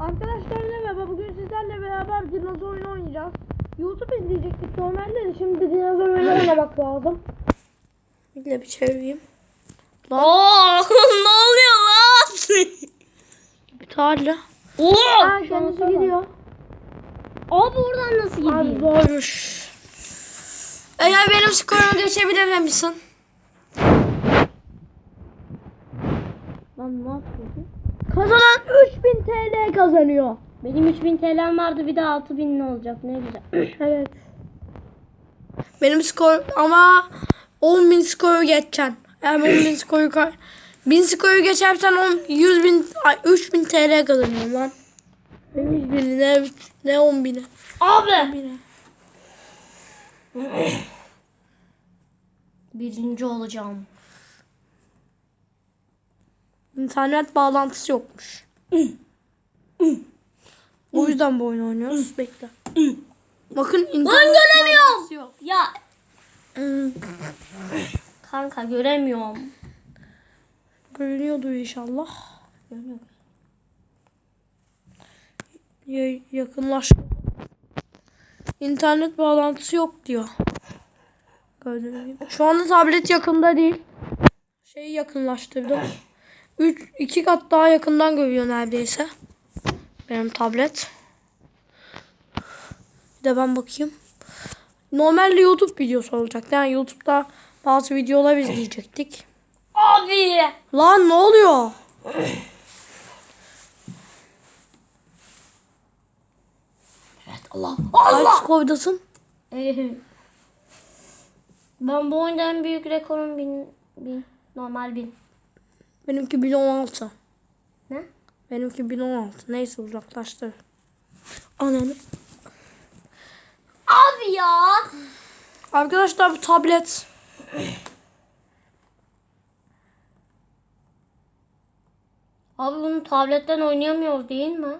Arkadaşlar merhaba. Bugün sizlerle beraber dinozor oyunu oynayacağız. YouTube izleyecektik normalde de şimdi dinozor oyunu oynamak lazım. Bir de bir çevireyim. Oo, ne oluyor lan? Bir tane. Oo! Aa kendisi gidiyor. Abi oradan nasıl Abi gidiyor? zormuş. Eğer benim skorumu geçebilir misin? Lan ne yapıyorsun? Kazanan 3000 TL kazanıyor. Benim 3000 TL'm vardı bir de 6000 ne olacak ne güzel. Evet. Benim skor ama 10.000 skoru geçeceksin. Yani 10.000 skoru kay 1000 skoru geçersen 10 100 bin, ay 3000 TL kazanıyorum lan. Benim 100 bin ne, ne 10 bini. Abi. Birinci olacağım. İnternet bağlantısı yokmuş. O yüzden bu oyunu oynuyoruz. Bekle. Bakın internet göremiyorum. bağlantısı yok. Ya kanka göremiyorum. Görünüyordu inşallah. Göremiyorum. Ya, yakınlaş. İnternet bağlantısı yok diyor. Gördüğünüz gibi. Şu anda tablet yakında değil. Şeyi yakınlaştırdım. 3 2 kat daha yakından görüyor neredeyse. Benim tablet. Bir de ben bakayım. Normalde YouTube videosu olacak. Yani YouTube'da bazı videolar izleyecektik. Abi. Lan ne oluyor? Evet Allah. Kaç koydasın? Ee, ben bu oyunda en büyük rekorum bin, bin normal bin. Benimki 1016. Ne? Benimki 1016. Neyse uzaklaştır. Ananı. Abi ya. Arkadaşlar bu tablet. Abi bunu tabletten oynayamıyoruz değil mi?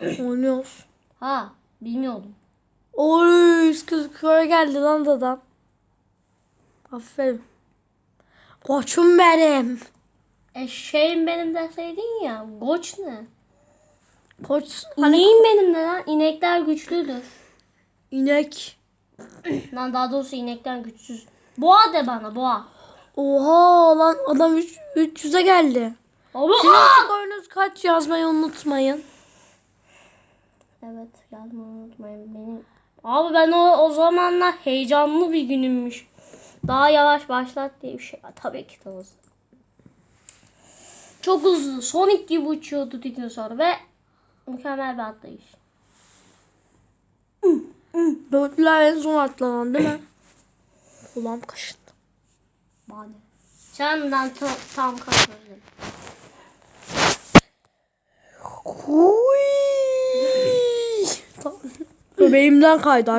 Oynuyoruz. Ha bilmiyordum. Oy kız köye geldi lan dadan. Aferin. Koçum benim. Eşeğim benim deseydin ya. Goç ne? Koç hani İneğim benim de lan. İnekler güçlüdür. inek. lan daha doğrusu inekten güçsüz. Boğa de bana boğa. Oha lan adam üç- 300'e geldi. Abi. Sizin skorunuz kaç yazmayı unutmayın. Evet yazmayı unutmayın benim. Abi ben o, o zamanlar heyecanlı bir günümmüş. Daha yavaş başlat diye bir şey. Ya, tabii ki de hızlı. Çok hızlı. Sonic gibi uçuyordu dinozor ve mükemmel bir atlayış. Dörtlüler en son atlanan değil mi? Kulağım kaşındı. Bana. Ta- tam katladım. Huy. Göbeğimden kaydı